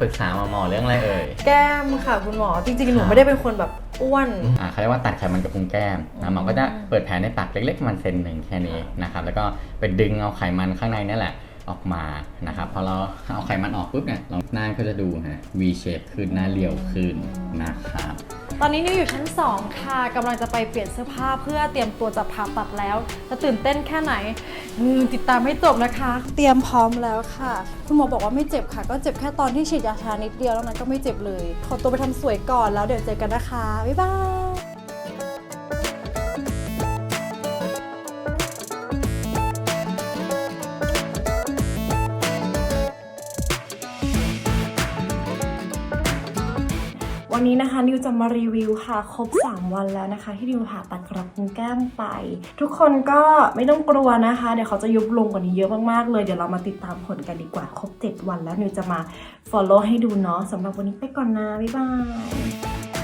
ปรึกษาหมอหมอเรื่องอะไรเอ่ย แก้มค่ะคุณหมอจริงๆ หนูครับไม่ได้เป็นคนแบบอ้วน อ่าเขาเรียกว่าตัดไขมันกับพุงแก้มนะหมอก็จะเปิดแผลในปากเล็กๆประมันเซนหนึ่งแค่นี้นะครับแล้วก็ไปดึงเอาไขมันข้างในนี่แหละออกมานะครับพอเราเอาไขมันออกปุ๊บเนี่ยเราหน้าก็จะดูฮะ V shape ขึ้นหน้าเรียวขึ้นนะครับ ตอนนี้นิวอยู่ชั้น 2 ค่ะกำลังจะไปเปลี่ยนเสื้อผ้าเพื่อเตรียมตัวจะผ่าตัดแล้ว จะตื่นเต้นแค่ไหนอืมติดตามให้จบนะคะ เตรียมพร้อมแล้วค่ะ คุณหมอบอกว่าไม่เจ็บค่ะ ก็เจ็บแค่ตอนที่ฉีดยาชานิดเดียวแล้วนั้นก็ไม่เจ็บเลย ขอตัวไปทำสวยก่อนแล้วเดี๋ยวเจอกันนะคะ บ๊ายบาย วันนี้นะคะนิวจะมารีวิวค่ะครบ 3 วันแล้วนะคะ ที่นิวผ่าตัดกระพุ้งแก้มไป ทุกคนก็ไม่ต้องกลัวนะคะ เดี๋ยวเขาจะยุบลงกว่านี้เยอะมากๆเลย เดี๋ยวเรามาติดตามผลกันดีกว่าครบ 7 วันแล้วนิวจะมา follow ให้ดูเนาะสำหรับวันนี้ไปก่อนนะ บ๊ายบาย